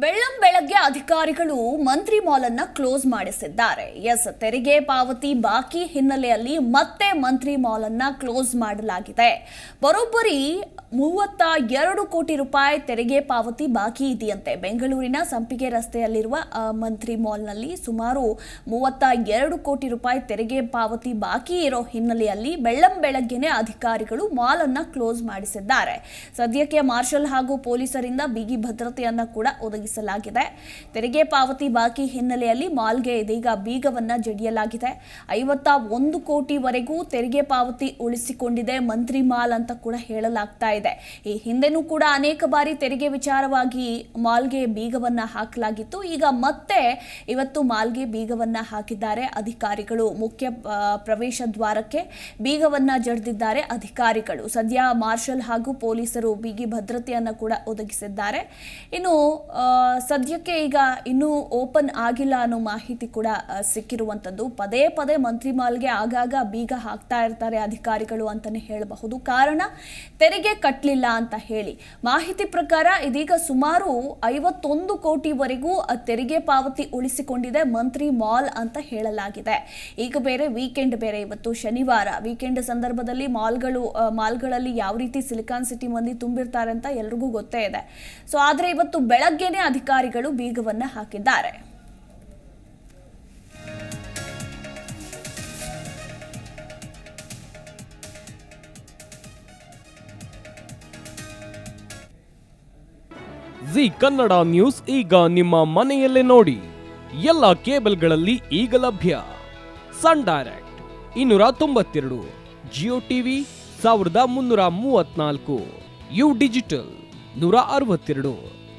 ಬೆಳ್ಳಂ ಬೆಳಗ್ಗೆ ಅಧಿಕಾರಿಗಳು ಮಂತ್ರಿ mall close ಮಾಡಿಸಿದ್ದಾರೆ. ಎಸ್, ತೆರಿಗೆ ಪಾವತಿ ಬಾಕಿ ಹಿನ್ನೆಲೆಯಲ್ಲಿ ಮತ್ತೆ ಮಂತ್ರಿ ಮಾಲ್ ಕ್ಲೋಸ್ ಮಾಡಲಾಗಿದೆ. ಬರೋಬ್ಬರಿ ಮೂವತ್ತ ಎರಡು ಕೋಟಿ ರೂಪಾಯಿ ತೆರಿಗೆ ಪಾವತಿ ಬಾಕಿ ಇದೆಯಂತೆ. ಬೆಂಗಳೂರಿನ ಸಂಪಿಗೆ ರಸ್ತೆಯಲ್ಲಿರುವ ಮಂತ್ರಿ ಮಾಲ್ನಲ್ಲಿ ಸುಮಾರು ಮೂವತ್ತ ಎರಡು ಕೋಟಿ ರೂಪಾಯಿ ತೆರಿಗೆ ಪಾವತಿ ಬಾಕಿ ಇರೋ ಹಿನ್ನೆಲೆಯಲ್ಲಿ ಬೆಳ್ಳಂ ಬೆಳಗ್ಗೆನೆ ಅಧಿಕಾರಿಗಳು ಮಾಲ್ ಕ್ಲೋಸ್ ಮಾಡಿಸಿದ್ದಾರೆ. ಸದ್ಯಕ್ಕೆ ಮಾರ್ಷಲ್ ಹಾಗೂ ಪೊಲೀಸರಿಂದ ಬಿಗಿ ಭದ್ರತೆಯನ್ನ ಕೂಡ ಒದಗಿಸಲಾಗಿದೆ. ತೆರಿಗೆ ಪಾವತಿ ಬಾಕಿ ಹಿನ್ನೆಲೆಯಲ್ಲಿ ಮಾಲ್ಗೆ ಇದೀಗ ಬೀಗವನ್ನು ಜಡಿಯಲಾಗಿದೆ. ಐವತ್ತ ಒಂದು ಕೋಟಿವರೆಗೂ ತೆರಿಗೆ ಪಾವತಿ ಉಳಿಸಿಕೊಂಡಿದೆ ಮಂತ್ರಿ ಮಾಲ್ ಅಂತ ಕೂಡ ಹೇಳಲಾಗ್ತಾ ಇದೆ. ಈ ಹಿಂದೆನೂ ಕೂಡ ಅನೇಕ ಬಾರಿ ತೆರಿಗೆ ವಿಚಾರವಾಗಿ ಮಾಲ್ಗೆ ಬೀಗವನ್ನ ಹಾಕಲಾಗಿತ್ತು. ಈಗ ಮತ್ತೆ ಇವತ್ತು ಮಾಲ್ಗೆ ಬೀಗವನ್ನ ಹಾಕಿದ್ದಾರೆ ಅಧಿಕಾರಿಗಳು. ಮುಖ್ಯ ಪ್ರವೇಶ ದ್ವಾರಕ್ಕೆ ಬೀಗವನ್ನ ಜಡಿದಿದ್ದಾರೆ ಅಧಿಕಾರಿಗಳು. ಸದ್ಯ ಮಾರ್ಷಲ್ ಹಾಗೂ ಪೊಲೀಸರು ಬಿಗಿ ಭದ್ರತೆಯನ್ನು ಕೂಡ ಒದಗಿಸಿದ್ದಾರೆ. ಇನ್ನು ಸದ್ಯಕ್ಕೆ ಈಗ ಇನ್ನೂ ಓಪನ್ ಆಗಿಲ್ಲ ಅನ್ನೋ ಮಾಹಿತಿ ಕೂಡ ಸಿಕ್ಕಿರುವಂಥದ್ದು ಪದೇ ಪದೇ ಮಂತ್ರಿ ಮಾಲ್ಗೆ ಆಗಾಗ ಬೀಗ ಹಾಕ್ತಾ ಇರ್ತಾರೆ ಅಧಿಕಾರಿಗಳು ಅಂತಾನೆ ಹೇಳಬಹುದು. ಕಾರಣ, ತೆರಿಗೆ ಕಟ್ಟಲಿಲ್ಲ ಅಂತ ಹೇಳಿ. ಮಾಹಿತಿ ಪ್ರಕಾರ ಇದೀಗ ಸುಮಾರು ಐವತ್ತೊಂದು ಕೋಟಿವರೆಗೂ ತೆರಿಗೆ ಪಾವತಿ ಉಳಿಸಿಕೊಂಡಿದೆ ಮಂತ್ರಿ ಮಾಲ್ ಅಂತ ಹೇಳಲಾಗಿದೆ. ಈಗ ಬೇರೆ ವೀಕೆಂಡ್ ಬೇರೆ ಇವತ್ತು ಶನಿವಾರ. ವೀಕೆಂಡ್ ಸಂದರ್ಭದಲ್ಲಿ ಮಾಲ್ಗಳು ಮಾಲ್ಗಳಲ್ಲಿ ಯಾವ ರೀತಿ ಸಿಲಿಕಾನ್ ಸಿಟಿ ಮಂದಿ ತುಂಬಿರ್ತಾರೆ ಅಂತ ಎಲ್ರಿಗೂ ಗೊತ್ತೇ ಇದೆ. ಸೊ, ಆದರೆ ಇವತ್ತು ಬೆಳಗ್ಗೆನೆ ಅಧಿಕಾರಿಗಳು ಬೀಗವನ್ನು ಹಾಕಿದ್ದಾರೆ. ಜಿ ಕನ್ನಡ ನ್ಯೂಸ್ ಈಗ ನಿಮ್ಮ ಮನೆಯಲ್ಲೇ ನೋಡಿ. ಎಲ್ಲ ಕೇಬಲ್ಗಳಲ್ಲಿ ಈಗ ಲಭ್ಯ. ಸನ್ ಡೈರೆಕ್ಟ್ ಇನ್ನೂರ ತೊಂಬತ್ತೆರಡು, ಜಿಯೋ ಟಿವಿ ಸಾವಿರದ ಮುನ್ನೂರ ಮೂವತ್ನಾಲ್ಕು ಯು ಡಿಜಿಟಲ್ ನೂರ ಅರವತ್ತೆರಡು.